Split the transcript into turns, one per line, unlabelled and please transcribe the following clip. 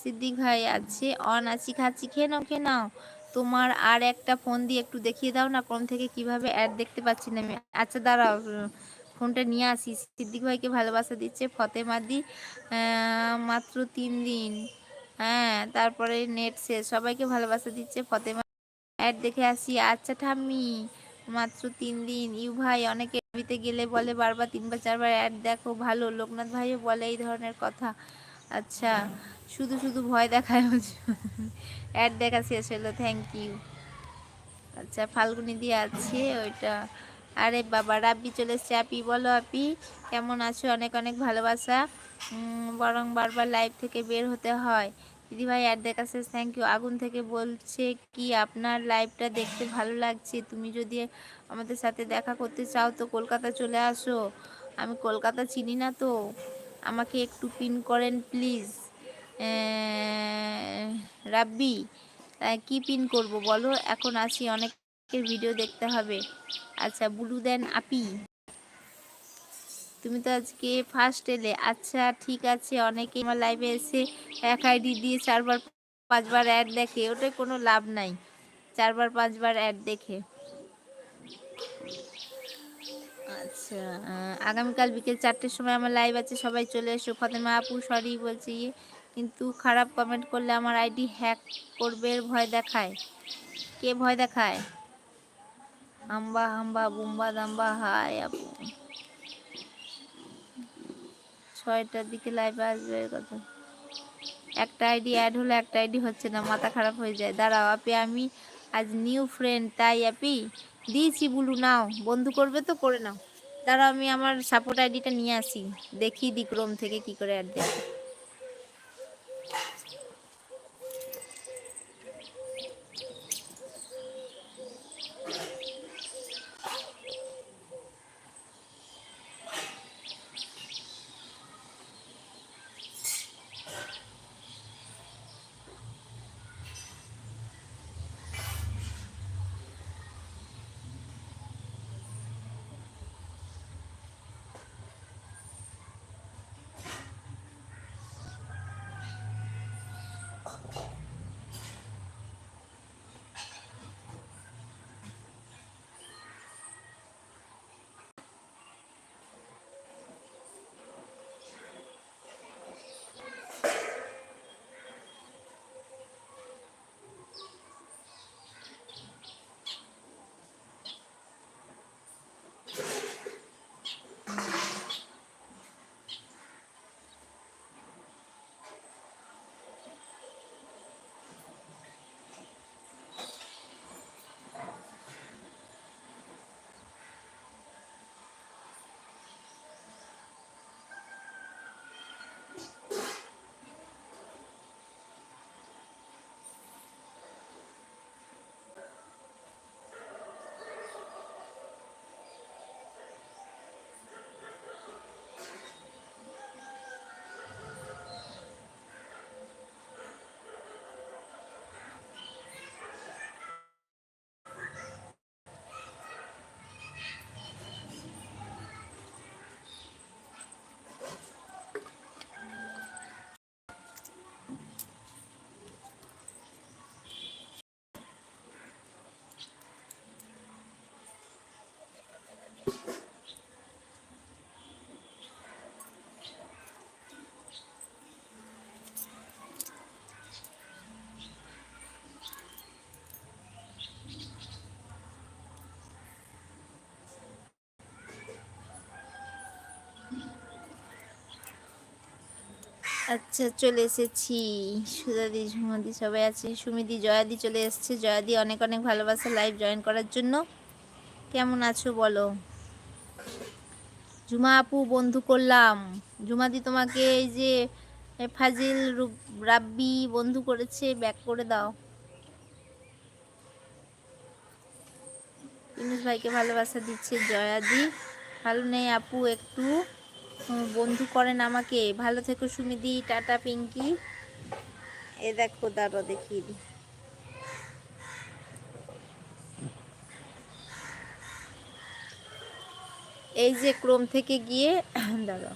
সিদ্দিক ভাই আছে, অন আছি, খাচ্ছি, খেয়ে নাও খেয়ে নাও। তোমার আর একটা ফোন দিয়ে একটু দেখিয়ে দাও না কোন থেকে কীভাবে অ্যাড দেখতে পাচ্ছি না আমি। আচ্ছা দাঁড়াও ফোনটা নিয়ে আসি। সিদ্দিক ভাইকে ভালোবাসা দিচ্ছে ফতেমাদি মাত্র তিন দিন। হ্যাঁ তারপরে নেট শেষ। সবাইকে ভালোবাসা দিচ্ছে ফতেমা। অ্যাড দেখে আসি। আচ্ছা ঠাম্মি, মাত্র তিন দিন। ইউ ভাই, অনেকে ছবিতে গেলে বলে বারবার, তিনবার, চারবার, অ্যাড দেখো, ভালো। লোকনাথ ভাইও বলে এই ধরনের কথা। আচ্ছা শুধু শুধু ভয় দেখায় অ্যাড দেখা শেষ হলো থ্যাংক ইউ আচ্ছা ফাল্গুনি দিয়ে আছে ওইটা। আরে বাবা, রাব্বি চলে এসছে। আপি, বলো আপি, কেমন আছো? অনেক অনেক ভালোবাসা। বরং বারবার লাইভ থেকে বের হতে হয়। দিদিভাই অ্যাড দেখা শেষ থ্যাংক ইউ আগুন থেকে বলছে কি আপনার লাইভটা দেখতে ভালো লাগছে? তুমি যদি আমাদের সাথে দেখা করতে চাও তো কলকাতা চলে আসো। আমি কলকাতা চিনি না তো। আমাকে একটু পিন করেন প্লিজ রাব্বি কি পিন করব বলো? এখন আসি অনেকের ভিডিও দেখতে হবে। আচ্ছা বুলু দেন আপি। তুমি তো আজকে ফার্স্ট এলে। আচ্ছা ঠিক আছে অনেকে আমার লাইভে এসে এক আইডি দিয়ে চারবার, পাঁচবার অ্যাড দেখে ওটাই কোনো লাভ নাই। চারবার, পাঁচবার অ্যাড দেখে। আচ্ছা আগামীকাল বিকেল চারটের সময় আমার লাইভ আছে, সবাই চলে এসো। ফতেমা আপু সরি বলছি, কিন্তু খারাপ কমেন্ট করলে আমার আইডি হ্যাক করবে, ভয় দেখায়। কে ভয় দেখায়? আম্বা হাম্বা, বুম্বা দাম্বা, হায় আপু। ছয়টার দিকে লাইভে আসবে কথা। একটা আইডি অ্যাড হলে একটা আইডি হচ্ছে না, মাথা খারাপ হয়ে যায়। দাঁড়াও, আপি, আমি আজ নিউ ফ্রেন্ড তাই আপি? দিয়েছি, বলু, নাও। বন্ধু করবে তো, করে নাও। দাঁড়াও, আমি আমার সাপোর্ট আইডিটা নিয়ে আসি। দেখি দিক্রম থেকে কি করে অ্যাড দেয়। আচ্ছা চলে এসেছি। সুদাদি ঝুমাদি সবাই আছে। সুমিদি, জয়াদি চলে এসছে। জয়াদি, অনেক অনেক ভালোবাসা লাইভ জয়েন করার জন্য। কেমন আছো বলো? জুমা আপু, বন্ধু করলাম। ঝুমাদি তোমাকে এই যে ফাজিল রাব্বি বন্ধু করেছে ব্যাক করে দাও। ইনুস ভাইকে ভালোবাসা দিচ্ছে জয়াদি। ভালো নেই আপু, একটু। বন্ধু করেন আমাকে। ভালো থেকো সুমিদি, টাটা পিঙ্কি। এ দেখো দাঁড়ো দেখি। এই যে ক্রোম থেকে গিয়ে দাঁড়ো